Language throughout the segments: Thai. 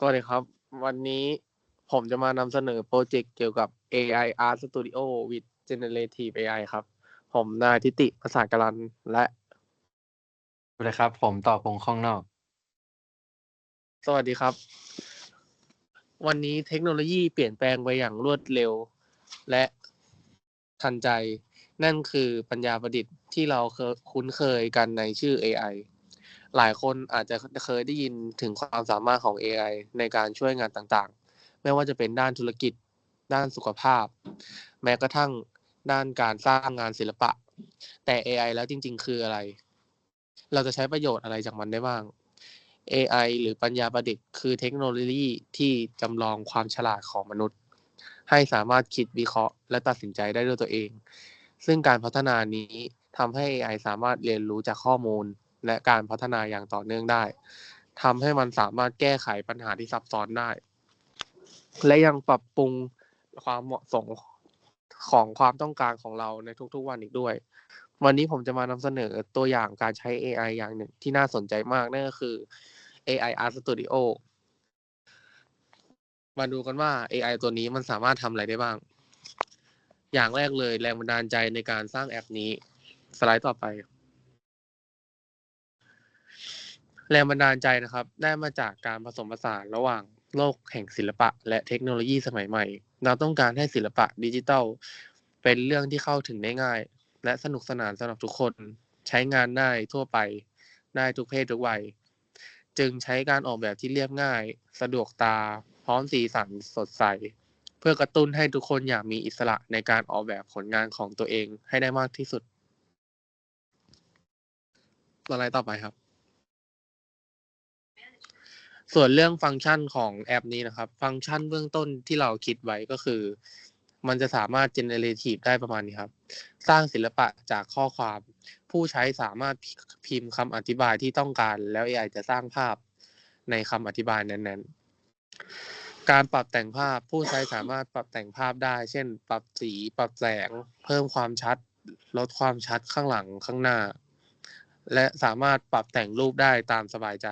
สวัสดีครับ วันนี้ผมจะมานำเสนอโปรเจกต์เกี่ยวกับ AI Art Studio with Generative AI ครับ ผมนายทิติภาษากรันและสวัสดีครับ ผมต่อพงษ์ข้องนอก สวัสดีครับ วันนี้เทคโนโลยีเปลี่ยนแปลงไปอย่างรวดเร็ว และทันใจ นั่นคือปัญญาประดิษฐ์ที่เราเคยคุ้นเคยกันในชื่อ AI หลายคนอาจจะเคยได้ยินถึงความสามารถของ AI ในการช่วยงานต่างๆ ไม่ว่าจะเป็นด้านธุรกิจ ด้านสุขภาพ แม้กระทั่งด้านการสร้างงานศิลปะ แต่ AI แล้วจริง ๆ คืออะไร เราจะใช้ประโยชน์อะไรจากมันได้บ้าง AI หรือปัญญาประดิษฐ์คือเทคโนโลยีที่จำลองความฉลาดของมนุษย์ ให้สามารถคิดวิเคราะห์ และตัดสินใจได้ด้วยตัวเอง ซึ่งการพัฒนานี้ทำให้ AI สามารถเรียนรู้จากข้อมูล และการพัฒนาอย่างต่อเนื่องได้ทำให้มันสามารถแก้ไขปัญหาที่ซับซ้อนได้ และยังปรับปรุงความเหมาะสมของความต้องการของเราในทุกๆวันอีกด้วย วันนี้ผมจะมานำเสนอตัวอย่างการใช้ AI อย่างหนึ่งที่น่าสนใจมากนั่นก็คือ AI Art Studio มาดูกันว่า AI ตัวนี้มันสามารถทำอะไรได้บ้าง อย่างแรกเลยแรงบันดาลใจในการสร้างแอปนี้ สไลด์ต่อไป แรงบันดาลใจนะครับ ได้มาจากการผสมผสานระหว่างโลกแห่งศิลปะ และเทคโนโลยีสมัยใหม่ เราต้องการให้ศิลปะดิจิทัล เป็นเรื่องที่เข้าถึงได้ง่าย และสนุกสนานสำหรับทุกคน ใช้งานได้ทั่วไป ได้ทุกเพศทุกวัย จึงใช้การออกแบบที่เรียบง่าย สะดวกตา พร้อมสีสันสดใส เพื่อกระตุ้นให้ทุกคนอยากมีอิสระในการออกแบบผลงานของตัวเองให้ได้มากที่สุดสไลด์ต่อไปครับ ส่วนเรื่องฟังก์ชันของแอปนี้นะครับ ฟังก์ชันเบื้องต้นที่เราคิดไว้ก็คือ มันจะสามารถ generative ได้ประมาณนี้ครับ สร้างศิลปะจากข้อความ ผู้ใช้สามารถพิมพ์คำอธิบายที่ต้องการ แล้ว AI จะสร้างภาพในคำอธิบายนั้นๆ การปรับแต่งภาพผู้ใช้สามารถปรับแต่งภาพได้ เช่น ปรับสี ปรับแสง เพิ่มความชัด ลดความชัดข้างหลังข้างหน้า และสามารถปรับแต่งรูปได้ตามสบายใจ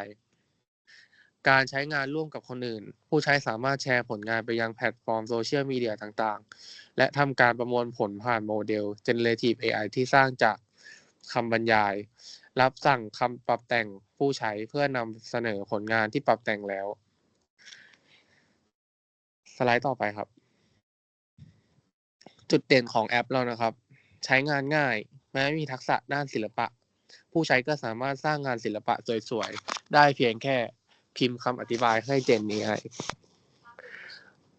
การใช้งานร่วมกับคนอื่น ผู้ใช้สามารถแชร์ผลงานไปยังแพลตฟอร์มโซเชียลมีเดียต่างๆ และทำการประมวลผลผ่านโมเดล Generative AI ที่สร้างจากคำบรรยาย รับสั่งคำปรับแต่งผู้ใช้เพื่อนำเสนอผลงานที่ปรับแต่งแล้ว สไลด์ต่อไปครับ จุดเด่นของแอปเรานะครับ ใช้งานง่าย แม้ไม่มีทักษะด้านศิลปะ ผู้ใช้ก็สามารถสร้างงานศิลปะสวยๆ ได้เพียงแค่ พิมพ์คำอธิบายให้เจน AI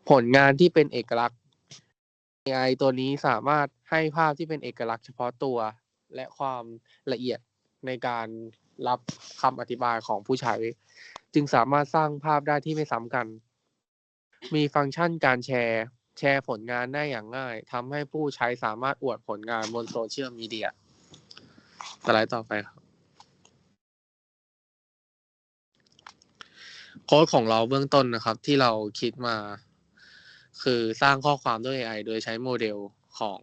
ผลงานที่เป็นเอกลักษณ์ AI ตัวนี้สามารถให้ภาพที่เป็นเอกลักษณ์เฉพาะตัว และความละเอียดในการรับคำอธิบายของผู้ใช้ จึงสามารถสร้างภาพได้ที่ไม่ซ้ำกัน มีฟังก์ชันการแชร์ แชร์ผลงานได้อย่างง่ายทำให้ผู้ใช้สามารถอวดผลงานบนโซเชียลมีเดียสไลด์ต่อไปครับ โค้ดของเราเบื้องต้นนะครับ ที่เราคิดมา คือสร้างข้อความด้วย AI โดยใช้โมเดลของ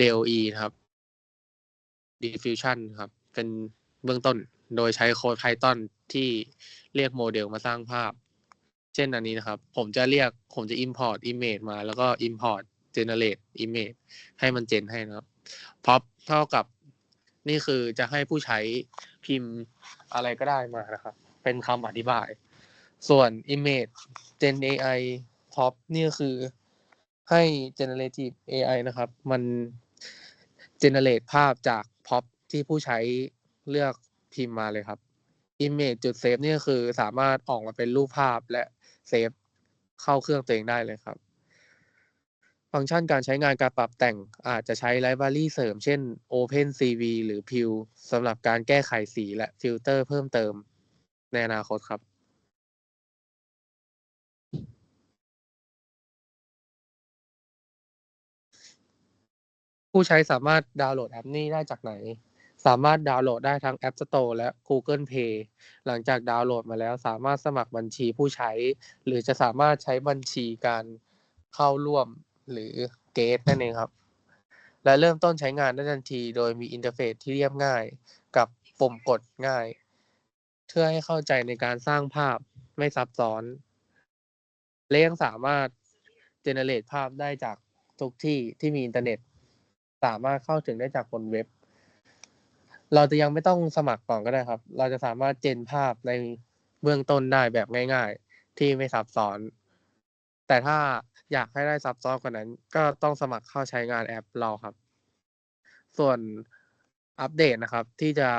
DALL-E ครับ Diffusion ครับ เป็นเบื้องต้นโดยใช้โค้ด Python ที่เรียกโมเดลมาสร้างภาพ เช่นอันนี้นะครับ ผมจะเรียกผมจะ import image มาแล้วก็ import generate image ให้มันเจนให้นะครับ pop เท่ากับนี่คือจะให้ผู้ใช้พิมพ์อะไรก็ได้มานะครับ เป็นคำอธิบาย ส่วน image gen AI pop นี่ก็คือให้ generative AI นะครับ มัน generate ภาพจาก pop ที่ผู้ใช้เลือกพิมพ์มาเลยครับ image จุดเซฟนี่ก็คือสามารถออกมาเป็นรูปภาพและเซฟเข้าเครื่องตัวเองได้เลยครับ ฟังก์ชันการใช้งานการปรับแต่งอาจจะใช้ไลบรารีเสริม เช่น OpenCV หรือ Pew สำหรับการแก้ไขสีและฟิลเตอร์เพิ่มเติมในอนาคตครับ ผู้ใช้สามารถดาวน์โหลดแอปนี้ได้จากไหน สามารถดาวน์โหลดได้ทั้ง App Store และ Google Play หลังจากดาวน์โหลดมาแล้ว สามารถสมัครบัญชีผู้ใช้ หรือจะสามารถใช้บัญชีการเข้าร่วมหรือ Gate นั่นเองครับ และเริ่มต้นใช้งานได้ทันที โดยมีอินเทอร์เฟซที่เรียบง่าย กับปุ่มกดง่าย เพื่อให้เข้าใจในการสร้างภาพไม่ซับซ้อนและยังสามารถเจเนเรตภาพได้จากทุกที่ที่มีอินเทอร์เน็ต สามารถเข้าถึงได้จากบนเว็บ เราจะยังไม่ต้องสมัครก่อนก็ได้ครับ เราจะสามารถเจนภาพในเบื้องต้นได้แบบง่าย ๆ ที่ไม่ซับซ้อน แต่ถ้าอยากให้ได้ซับซ้อนกว่านั้น ก็ต้องสมัครเข้าใช้งานแอปเราครับ ส่วนอัปเดตนะครับ ที่จะ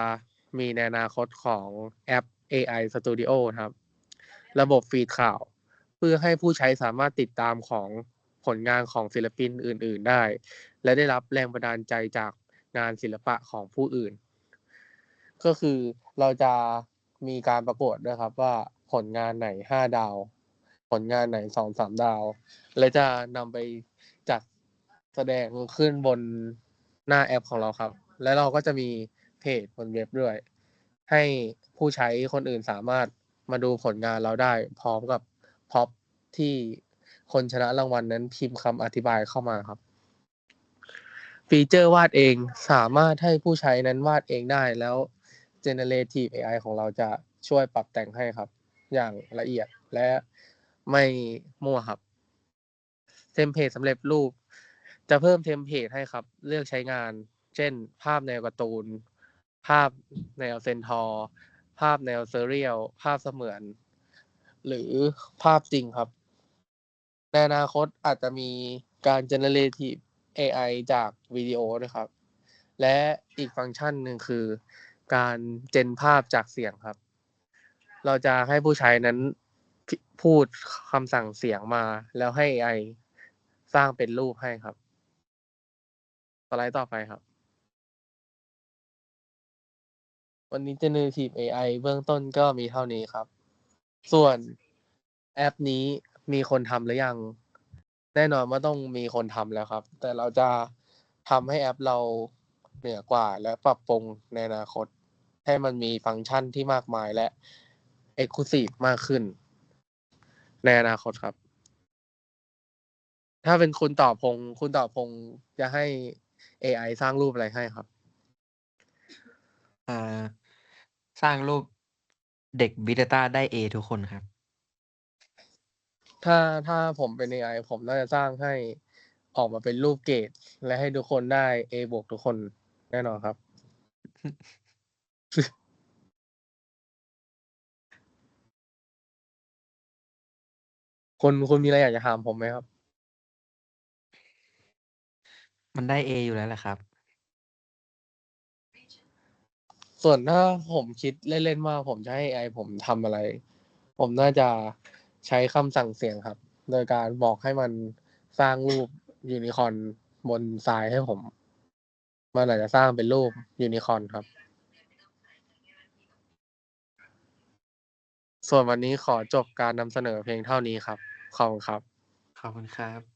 มีในอนาคตของแอป AI Studio นะครับ ระบบฟีดข่าว เพื่อให้ผู้ใช้สามารถติดตามของ ผลงานของศิลปินอื่น ๆได้ และได้รับแรงบันดาลใจจากงานศิลปะของผู้อื่น ก็คือเราจะมีการประกวดด้วยครับว่าผลงานไหนห้าดาว ผลงานไหนสองสามดาว และจะนำไปจัดแสดงขึ้นบนหน้าแอปของเราครับ และเราก็จะมีเพจบนเว็บด้วย ให้ผู้ใช้คนอื่นสามารถมาดูผลงานเราได้ พร้อมกับพ็อปที่ คนชนะรางวัลนนั้นพิมพ์คำอธิบายเข้ามาครับ ฟีเจอร์วาดเองสามารถให้ผู้ใช้นั้นวาดเองได้แล้ว Generative AI ของเราจะช่วยปรับแต่งให้ครับ อย่างละเอียดและไม่มั่วครับ เทมเพลตสำเร็จรูป จะเพิ่มเทมเพลตให้ครับ เลือกใช้งาน เช่น ภาพแนวการ์ตูน ภาพแนวเซนทอร์ภาพแนวเซเรียลภาพเสมือน หรือภาพจริงครับ ในอนาคตอาจจะมีการ generative AI จากวิดีโอด้วยครับ และอีกฟังก์ชันหนึ่งคือ การเจนภาพจากเสียงครับ เราจะให้ผู้ใช้นั้นพิพูดคำสั่งเสียงมาแล้วให้ AI สร้างเป็นรูปให้ครับ สไลด์ต่อไปครับ วันนี้ Generative AI เบื้องต้นก็มีเท่านี้ครับ ส่วนแอปนี้ มีคนทำหรือยัง แน่นอนว่าต้องมีคนทำแล้วครับ แต่เราจะทำให้แอปเราเหนือกว่า และปรับปรุงในอนาคต ให้มันมีฟังก์ชันที่มากมายและ Exclusive มากขึ้น ในอนาคตครับ ถ้าเป็นคุณต่อพงคุณต่อพงจะให้ AI สร้างรูปอะไรให้ครับอ่าสร้างรูปเด็กบิตาได้ A ทุกคนครับ ถ้าถ้าผมเป็น AI ผมน่าจะสร้างให้ออกมาเป็นรูปเกรดและให้ทุกคนได้ A บวกทุกคนแน่นอนครับคุณคุณมีอะไรอยากจะถามผมไหมครับ มันได้ A อยู่แล้วแหละครับ ส่วนถ้าผมคิดเล่นๆว่าผมจะให้ AI ผมทำอะไร ผมน่าจะ ใช้คำสั่งเสียงครับ โดยการบอกให้มันสร้างรูปยูนิคอนบนทรายให้ผม มันอาจจะสร้างเป็นรูปยูนิคอนครับ ส่วนวันนี้ขอจบการนำเสนอเพียงเท่านี้ครับ ขอบคุณครับ ขอบคุณครับ